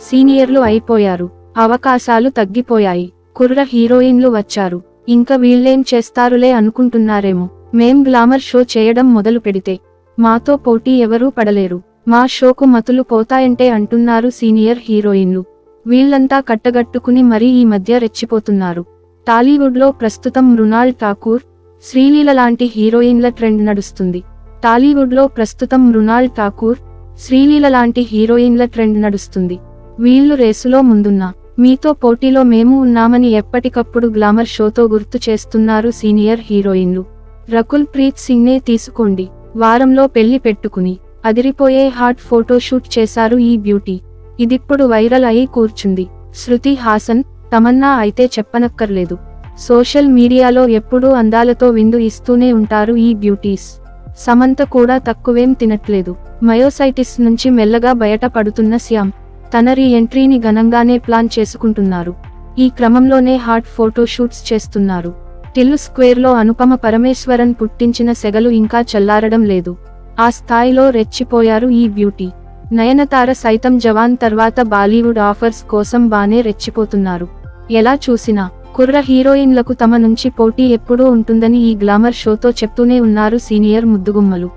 సీనియర్లు అయిపోయారు. అవకాశాలు తగ్గిపోయాయి. కుర్ర హీరోయిన్లు వచ్చారు. ఇంక వీళ్ళేం చేస్తారులే అనుకుంటున్నారేమో. మేం గ్లామర్ షో చేయడం మొదలు పెడితే. మాతో పోటీ ఎవరూ పడలేరు. మా షోకు మతులు పోతాయంటే అంటున్నారు సీనియర్ హీరోయిన్లు. వీళ్ళంతా కట్టగట్టుకుని మరీ ఈ మధ్య రెచ్చిపోతున్నారు. టాలీవుడ్లో ప్రస్తుతం మృణాల్ ఠాకూర్ శ్రీలీల లాంటి హీరోయిన్ల ట్రెండ్ నడుస్తుంది. టాలీవుడ్లో ప్రస్తుతం మృణాల్ ఠాకూర్ శ్రీలీల లాంటి హీరోయిన్ల ట్రెండ్ నడుస్తుంది. వీళ్ళు రేసులో ముందున్నా. మీతో పోటీలో మేము ఉన్నామని ఎప్పటికప్పుడు గ్లామర్ షోతో గుర్తు చేస్తున్నారు సీనియర్ హీరోయిన్లు. రకుల్ ప్రీత్ సింగ్నే తీసుకోండి. వారంలో పెళ్ళి పెట్టుకుని. అదిరిపోయే హాట్ ఫోటోషూట్ చేశారు ఈ బ్యూటీ. ఇదిప్పుడు వైరల్ అయి కూర్చుంది. శృతి హాసన్ తమన్నా అయితే చెప్పనక్కర్లేదు. సోషల్ మీడియాలో ఎప్పుడూ అందాలతో విందు ఇస్తూనే ఉంటారు ఈ బ్యూటీస్. సమంత కూడా తక్కువేం తినట్లేదు. మయోసైటిస్ నుంచి మెల్లగా బయటపడుతున్న శ్యామ్. తన రీ ఎంట్రీని ఘనంగానే ప్లాన్ చేసుకుంటున్నారు. ఈ క్రమంలోనే హాట్ ఫోటో షూట్స్ చేస్తున్నారు. టిల్లు స్క్వేర్లో అనుపమ పరమేశ్వరన్ పుట్టించిన సెగలు ఇంకా చల్లారడం లేదు. ఆ స్థాయిలో రెచ్చిపోయారు ఈ బ్యూటీ. నయనతార సైతం జవాన్ తర్వాత బాలీవుడ్ ఆఫర్స్ కోసం బానే రెచ్చిపోతున్నారు. ఎలా చూసినా కుర్ర హీరోయిన్లకు తమ నుంచి పోటీ ఎప్పుడూ ఉంటుందని ఈ గ్లామర్ షోతో చెప్తూనే ఉన్నారు సీనియర్ ముద్దుగుమ్మలు.